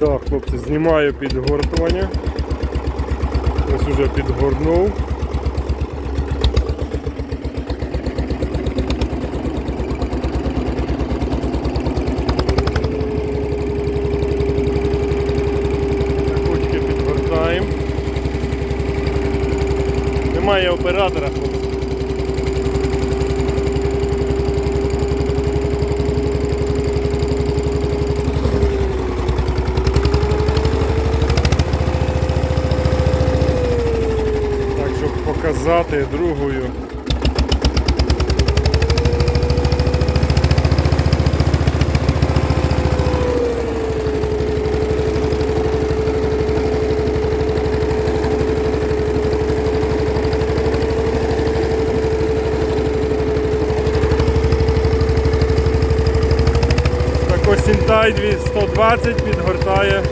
Так, хлопці, знімаю підгортування. Ось уже підгорнув. Немає оператора, хлопці. Так, щоб показати другою. Так ось Сінтай 120 підгортає.